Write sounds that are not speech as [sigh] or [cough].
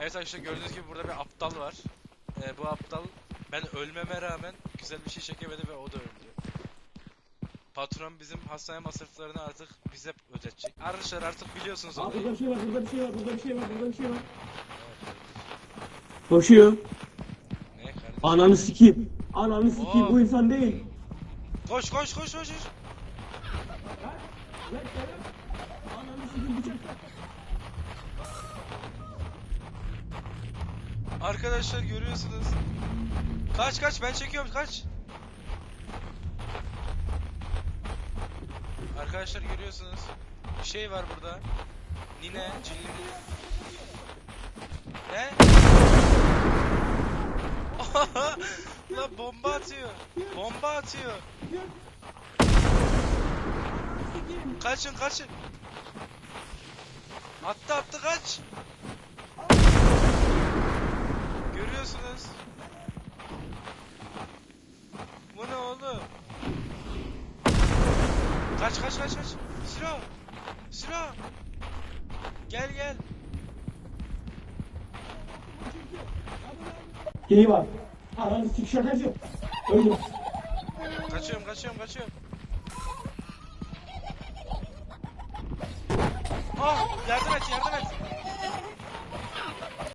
Evet arkadaşlar gördüğünüz gibi burada bir aptal var. Ee, bu aptal ben ölmeme rağmen güzel bir şey çekemedi ve o da öldü. Patron bizim hastane masraflarını artık bize ödetecek. Arkadaşlar artık biliyorsunuz Aa burada bir şey var, burada bir şey var, burada bir şey var, burada bir şey var. Koşuyor. Ne kardeşim? Ananı sikeyim. Ananı sikeyim Oo. bu insan değil. Koş koş koş koş koş. Ananı sikeyim bıçak. Arkadaşlar görüyorsunuz. Kaç kaç ben çekiyorum kaç. Arkadaşlar görüyorsunuz. Bir şey var burada. Nine, cinli Ne? [laughs] La bomba atıyor. Bomba atıyor. Kaçın kaçın. Attı attı kaç. Görüyorsunuz. Bu ne oğlum? Kaç kaç kaç kaç. Silo. Silo. Gel gel. Geri var. Ananı sik şakacı. Öldüm. Kaçıyorum kaçıyorum kaçıyorum. Ah yardım et yardım et.